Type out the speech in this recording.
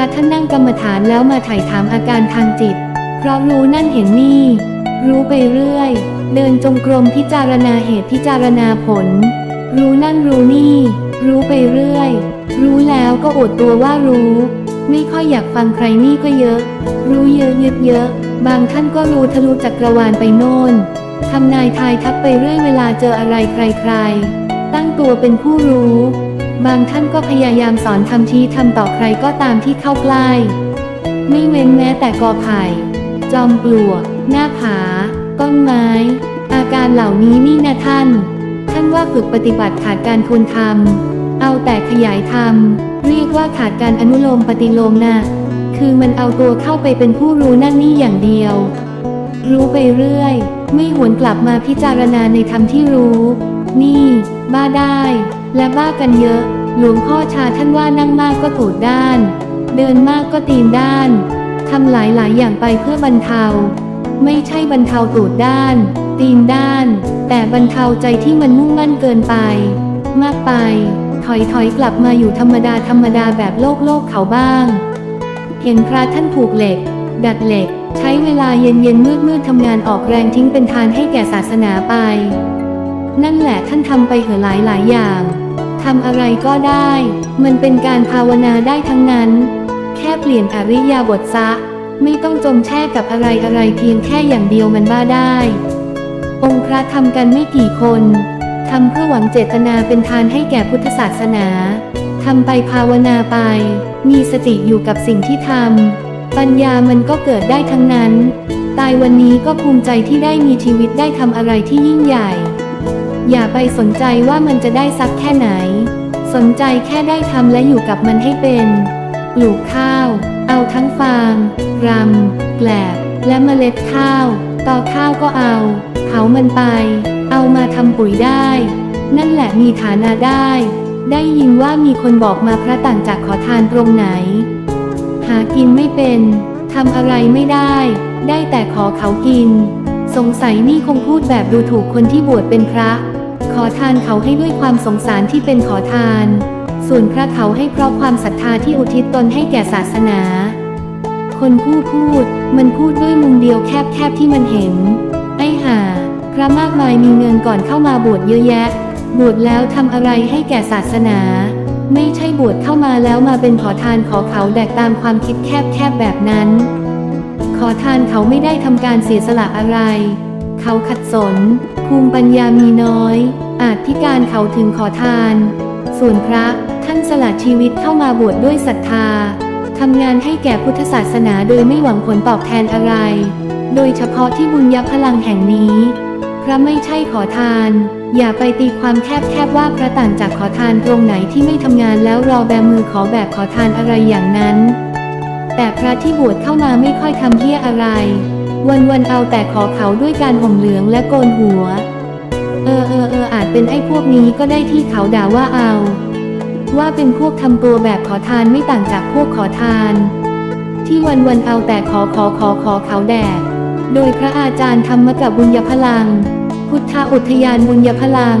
ระท่านนั่งกรรมฐานแล้วมาถ่ายถามอาการทางจิต เพราะรู้นั่นเห็นนี่ รู้ไปเรื่อย เดินจงกรมพิจารณาเหตุพิจารณาผล รู้นั่นรู้นี่ รู้ไปเรื่อย รู้แล้วก็อดตัวว่ารู้ ไม่ค่อยอยากฟังใครนี่ก็เยอะ รู้เยอะเยอะเยอะ บางท่านก็รู้ทะลุจักรวาลไปโน่นทำนายทายทักไปเรื่อยเวลาเจออะไรใครๆ ตั้งตัวเป็นผู้รู้ บางท่านก็พยายามสอนทำชี้ทำต่อใครก็ตามที่เข้าใกล้ ไม่เว้นแม้แต่กอไผ่ จอมปลวก หน้าผา ต้นไม้ อาการเหล่านี้นี่นะท่าน ท่านว่าฝึกปฏิบัติขาดการทวนทำเอาแต่ขยายทำเรียกว่าขาดการอนุโลมปฏิโลมนะ คือมันเอาตัวเข้าไปเป็นผู้รู้นั่นนี่อย่างเดียว รู้ไปเรื่อย ไม่หวนกลับมาพิจารณาในธรรมที่รู้ นี่ บ้าได้ และบ้ากันเยอะ หลวงพ่อชาท่านว่านั่งมากก็ตูดด้าน เดินมากก็ตีนด้านทำหลายหลายๆอย่างไปเพื่อบรรเทา ไม่ใช่บรรเทาตูดด้าน ตีนด้าน แต่บรรเทาใจที่มันมุ่งมั่นเกินไป มากไป ถอยถอยกลับมาอยู่ธรรมดาธรรมดาแบบโลกโลกเขาบ้าง เห็นพระท่านผูกเหล็ก ดัดเหล็ก ใช้เวลาเย็นเย็นมืดมืดทำงานออกแรงทิ้งเป็นทานให้แก่ศาสนาไป นั่นแหละท่านทำไปเหอะหลายหลายอย่างทำอะไรก็ได้ มันเป็นการภาวนาได้ทั้งนั้น แค่เปลี่ยนอริยาบทซะ ไม่ต้องจมแช่กับอะไรอะไรเพียงแค่อย่างเดียวมันบ้าได้ องค์พระทำกันไม่กี่คนทำเพื่อหวังเจตนาเป็นทานให้แก่พุทธศาสนาทำไปภาวนาไป มีสติอยู่กับสิ่งที่ทำปัญญามันก็เกิดได้ทั้งนั้น ตายวันนี้ก็ภูมิใจที่ได้มีชีวิตได้ทำอะไรที่ยิ่งใหญ่ อย่าไปสนใจว่ามันจะได้สักแค่ไหน สนใจแค่ได้ทำและอยู่กับมันให้เป็น ปลูกข้าว เอาทั้งฟางรำแกลบ และเมล็ดข้าว ต่อข้าวก็เอาเผามันไป เอามาทำปุ๋ยได้ นั่นแหละมีฐานะได้ ได้ยินว่ามีคนบอกมาพระต่างจากขอทานตรงไหน หากินไม่เป็นทำอะไรไม่ได้ ได้แต่ขอเขากิน สงสัยนี่คงพูดแบบดูถูกคนที่บวชเป็นพระ ขอทานเขาให้ด้วยความสงสารที่เป็นขอทาน ส่วนพระเขาให้เพราะความศรัทธาที่อุทิศตนให้แก่ศาสนา คนผู้พูด มันพูดด้วยมุมเดียวแคบๆที่มันเห็น ไอ้ห่า พระมากมายมีเงินก่อนเข้ามาบวชเยอะแยะ บวชแล้วทำอะไรให้แก่ศาสนา ไม่ใช่บวชเข้ามาแล้วมาเป็นขอทานขอเขาแดกตามความคิดแคบๆแบบนั้น ขอทานเขาไม่ได้ทำการเสียสละอะไร เขาขัดสน ภูมิปัญญามีน้อย อาจพิการเขาถึงขอทาน ส่วนพระท่านสละชีวิตเข้ามาบวชดด้วยศรัทธาทำงานให้แก่พุทธศาสนาโดยไม่หวังผลตอบแทนอะไร โดยเฉพาะที่บุญยัพลังแห่งนี้ พระไม่ใช่ขอทาน อย่าไปตีความแคบๆว่าพระต่างจากขอทานตรงไหนที่ไม่ทำงานแล้วรอแบมือขอแบบขอทานอะไรอย่างนั้น แต่พระที่บวชเข้ามาไม่ค่อยทำเหี้ยอะไร วันๆเอาแต่ขอเขาด้วยการห่มเหลืองและโกนหัว เออเออเอออาจเป็นไอ้พวกนี้ก็ได้ที่เขาด่าว่าเอา ว่าเป็นพวกทำตัวแบบขอทานไม่ต่างจากพวกขอทาน ที่วันๆเอาแต่ขอขอขอขอเขาแดกโดยพระอาจารย์ธรรมกับบุญญพลัง พุทธอุทยานบุญญพลัง